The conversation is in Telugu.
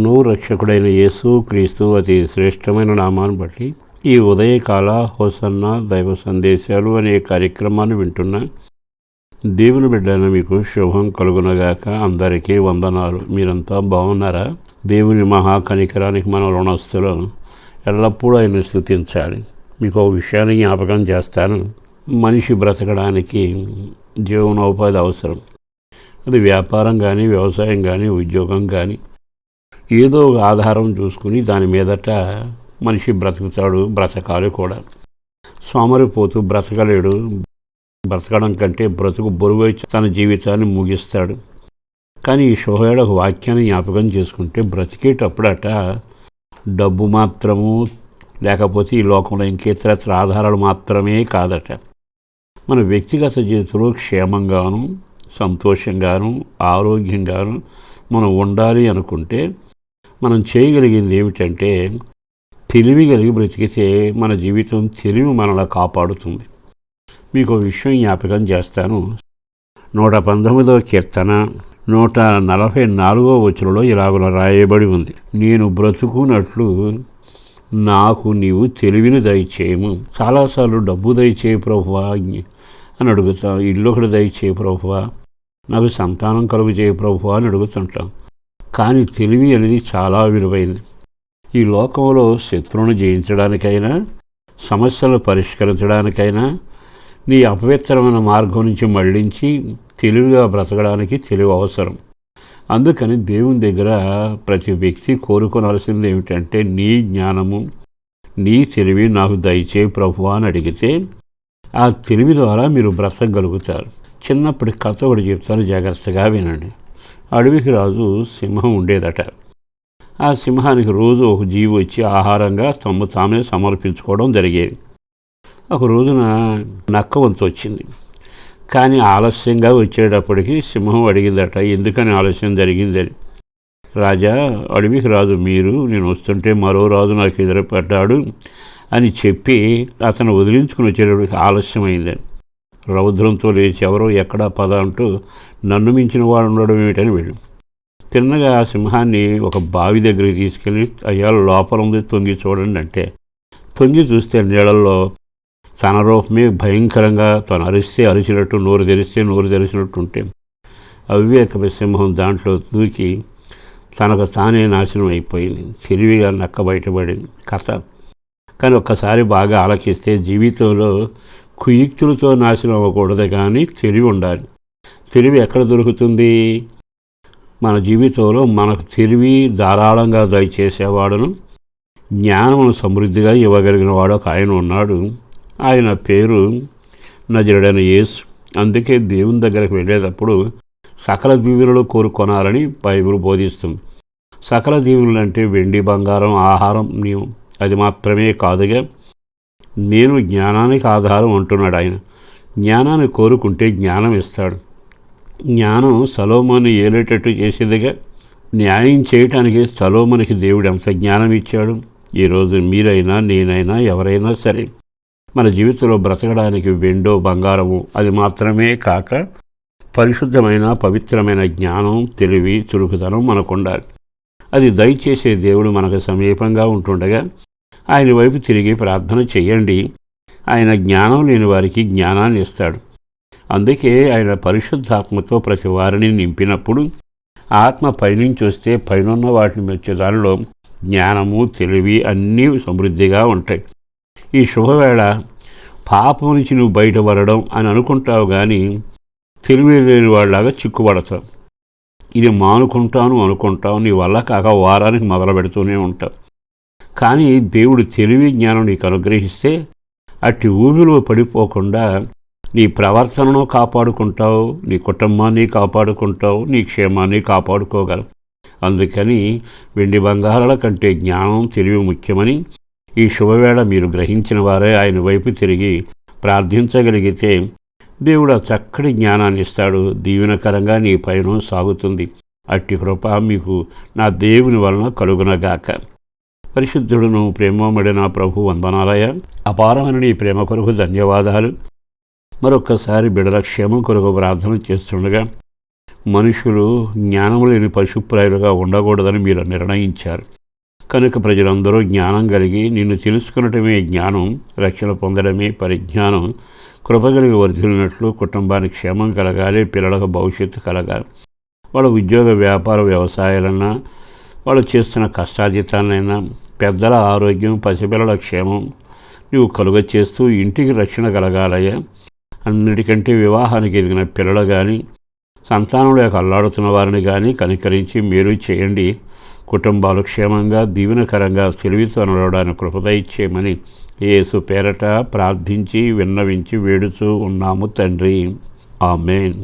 ప్రభువును రక్షకుడైన యేసు క్రీస్తు అతి శ్రేష్టమైన నామాన్ని బట్టి ఈ ఉదయకాల హోసన్న దైవ సందేశాలు అనే కార్యక్రమాన్ని వింటున్న దేవుని బిడ్డను మీకు శుభం కలుగునగాక అందరికీ వందనాలు. మీరంతా బాగున్నారా? దేవుని మహాకనికరానికి మన రుణస్తులు ఎల్లప్పుడూ ఆయన స్థుతించాలి మీకు ఒక విషయాన్ని జ్ఞాపకం చేస్తాను. మనిషి బ్రతకడానికి జీవనోపాధి అవసరం. అది వ్యాపారం కానీ వ్యవసాయం కానీ ఉద్యోగం కానీ ఏదో ఒక ఆధారం చూసుకుని దాని మీదట మనిషి బ్రతుకుతాడు బ్రతకాలి కూడా. సోమరిపోతూ బ్రతకలేడు. బ్రతకడం కంటే బ్రతుకు బరువై తన జీవితాన్ని ముగిస్తాడు. కానీ ఈ శోహేడ ఒక వాక్యాన్ని జ్ఞాపకం చేసుకుంటే బ్రతికేటప్పుడట డబ్బు మాత్రము లేకపోతే ఈ లోకంలో ఇంకేతరత్ర ఆధారాలు మాత్రమే కాదట. మన వ్యక్తిగత జీవితంలో క్షేమంగాను సంతోషంగాను ఆరోగ్యంగాను మనం ఉండాలి అనుకుంటే మనం చేయగలిగింది ఏమిటంటే తెలివి కలిగి బ్రతికితే మన జీవితం తెలివి మనలా కాపాడుతుంది. మీకు విషయం జ్ఞాపకం చేస్తాను. నూట పంతొమ్మిదవ కీర్తన నూట నలభై నాలుగవ వచనంలో ఇలాగున రాయబడి ఉంది. నేను బ్రతుకున్నట్లు నాకు నీవు తెలివిని దయచేయము. చాలాసార్లు డబ్బు దయచేయ ప్రభువా అని అడుగుతాం ఇల్లు ఒకటి దయచేయ ప్రభువా నాకు సంతానం కలుగు చేయ ప్రభువా అని అడుగుతుంటాం. కానీ తెలివి అనేది చాలా విలువైంది ఈ లోకంలో శత్రువును జయించడానికైనా సమస్యలు పరిష్కరించడానికైనా నీ అపవిత్రమైన మార్గం నుంచి మళ్ళించి తెలివిగా బ్రతకడానికి తెలివి అవసరం. అందుకని దేవుని దగ్గర ప్రతి వ్యక్తి కోరుకోవాల్సింది ఏమిటంటే నీ జ్ఞానము నీ తెలివి నాకు దయచే ప్రభు అని అడిగితే ఆ తెలివి ద్వారా మీరు బ్రతకగలుగుతారు. చిన్నప్పటి కథ ఒకటి చెప్తాను జాగ్రత్తగా వినండి. అడవికి రాజు సింహం ఉండేదట. ఆ సింహానికి రోజు ఒక జీవి వచ్చి ఆహారంగా తమ తామే సమర్పించుకోవడం జరిగేది. ఒక రోజున నక్క వంతు వచ్చింది. కానీ ఆలస్యంగా వచ్చేటప్పటికి సింహం అడిగిందట ఎందుకని ఆలస్యం జరిగిందని రాజా అడవికి రాజు మీరు నేను వస్తుంటే మరో రాజు నాకు ఎదురుపడ్డాడు అని చెప్పి అతను వదిలించుకుని వచ్చేటప్పటికి ఆలస్యమైందని రౌద్రంతో లేచి ఎవరో ఎక్కడా పద అంటూ నన్ను మించిన వాడు ఉండడం ఏమిటని వెళ్ళి. తిన్నగా ఆ సింహాన్ని ఒక బావి దగ్గరికి తీసుకెళ్ళి అయ్యా లోపల ఉంది తొంగి చూడండి అంటే. తొంగి చూస్తే నీళ్ళల్లో తన రూపమే భయంకరంగా తను అరిస్తే అరిచినట్టు నోరు తెరిస్తే నోరు తెరిచినట్టు ఉంటే. అవివేక సింహం దాంట్లో దూకి తనకు తానే నాశనం అయిపోయింది. తెలివిగా నక్క బయటపడింది. కథ. కానీ ఒక్కసారి బాగా ఆలకిస్తే జీవితంలో కుయుక్తులతో నాశనం అవ్వకూడదు కానీ తెలివి ఉండాలి. తెలివి ఎక్కడ దొరుకుతుంది? మన జీవితంలో మనకు తెలివి ధారాళంగా దయచేసేవాడును. జ్ఞానమును సమృద్ధిగా ఇవ్వగలిగిన వాడు ఒక ఆయన ఉన్నాడు. ఆయన పేరు నజరుడైన యేసు. అందుకే దేవుని దగ్గరకు వెళ్ళేటప్పుడు సకల దీవులలో కోరుకొనాలని బైబిల్ బోధిస్తుంది. సకల దీవులు అంటే వెండి బంగారం ఆహారం అది మాత్రమే కాదుగా నేను జ్ఞానానికి ఆధారం అంటున్నాడు ఆయన. జ్ఞానాన్ని కోరుకుంటే జ్ఞానం ఇస్తాడు. జ్ఞానం సలోమాను ఏలేటట్టు చేసేదిగా న్యాయం చేయటానికి సలోమనికి దేవుడు ఎంత జ్ఞానం ఇచ్చాడు. ఈరోజు మీరైనా నేనైనా ఎవరైనా సరే మన జీవితంలో బ్రతకడానికి వెండో బంగారము అది మాత్రమే కాక పరిశుద్ధమైన పవిత్రమైన జ్ఞానం తెలివి చురుకుదనం మనకు ఉండాలి అది దయచేసే దేవుడు మనకు సమీపంగా ఉంటుండగా ఆయన వైపు తిరిగి ప్రార్థన చేయండి. ఆయన జ్ఞానం లేని వారికి జ్ఞానాన్ని ఇస్తాడు. అందుకే ఆయన పరిశుద్ధాత్మతో ప్రతి వారిని నింపినప్పుడు ఆత్మ పైనుంచి వస్తే పైనున్న వాటిని మెచ్చే దానిలో జ్ఞానము తెలివి అన్నీ సమృద్ధిగా ఉంటాయి. ఈ శుభవేళ పాపం నుంచి నువ్వు బయటపడడం అని అనుకుంటావు కానీ తెలివి లేని వాళ్ళలాగా చిక్కుపడతావు. ఇది మానుకుంటాను అనుకుంటావు. నీ వల్ల కాక వారానికి మొదలు పెడుతూనే ఉంటావు. కానీ దేవుడు తెలివి జ్ఞానం నీకు అనుగ్రహిస్తే అట్టి ఊబిలో పడిపోకుండా నీ ప్రవర్తనను కాపాడుకుంటావు నీ కుటుంబాన్ని కాపాడుకుంటావు నీ క్షేమాన్ని కాపాడుకోగలవు. అందుకని వెండి బంగారాల కంటే జ్ఞానం తెలివి ముఖ్యమని ఈ శుభవేళ మీరు గ్రహించిన వారే ఆయన వైపు తిరిగి ప్రార్థించగలిగితే దేవుడు చక్కటి జ్ఞానాన్ని ఇస్తాడు. దీవెనకరంగా నీ పయనం సాగుతుంది. అట్టి కృప మీకు నా దేవుని వలన కలుగునగాక. పరిశుద్ధుడును ప్రేమమడిన ప్రభు వందనాలయ. అపారమైన నీ ప్రేమ కొరకు ధన్యవాదాలు. మరొక్కసారి బిడల క్షేమం కొరకు ప్రార్థన చేస్తుండగా మనుషులు జ్ఞానం లేని పశుప్రాయులుగా ఉండకూడదని మీరు నిర్ణయించారు. కనుక ప్రజలందరూ జ్ఞానం కలిగి నిన్ను తెలుసుకునటమే జ్ఞానం రక్షణ పొందడమే పరిజ్ఞానం కృపగలిగి వర్ధిల్లినట్లు కుటుంబానికి క్షేమం కలగాలి పిల్లలకు భవిష్యత్తు కలగాలి. వాళ్ళ ఉద్యోగ వ్యాపార వ్యవసాయాలన్నా వాళ్ళు చేస్తున్న కష్టార్జితాన్నైనా పెద్దల ఆరోగ్యం పసిపిల్లల క్షేమం నువ్వు కలుగ చేస్తూ ఇంటికి రక్షణ కలగాలయ్యా. అన్నిటికంటే వివాహానికి ఎదిగిన పిల్లలు కానీ సంతానం లేక అల్లాడుతున్న వారిని కానీ కనికరించి మీరు చేయండి. కుటుంబాలు క్షేమంగా దీవెనకరంగా తెలివితో నడవడానికి కృపద ఇచ్చేయమని యేసు పేరట ప్రార్థించి విన్నవించి వేడుచూ ఉన్నాము తండ్రి. ఆమెన్.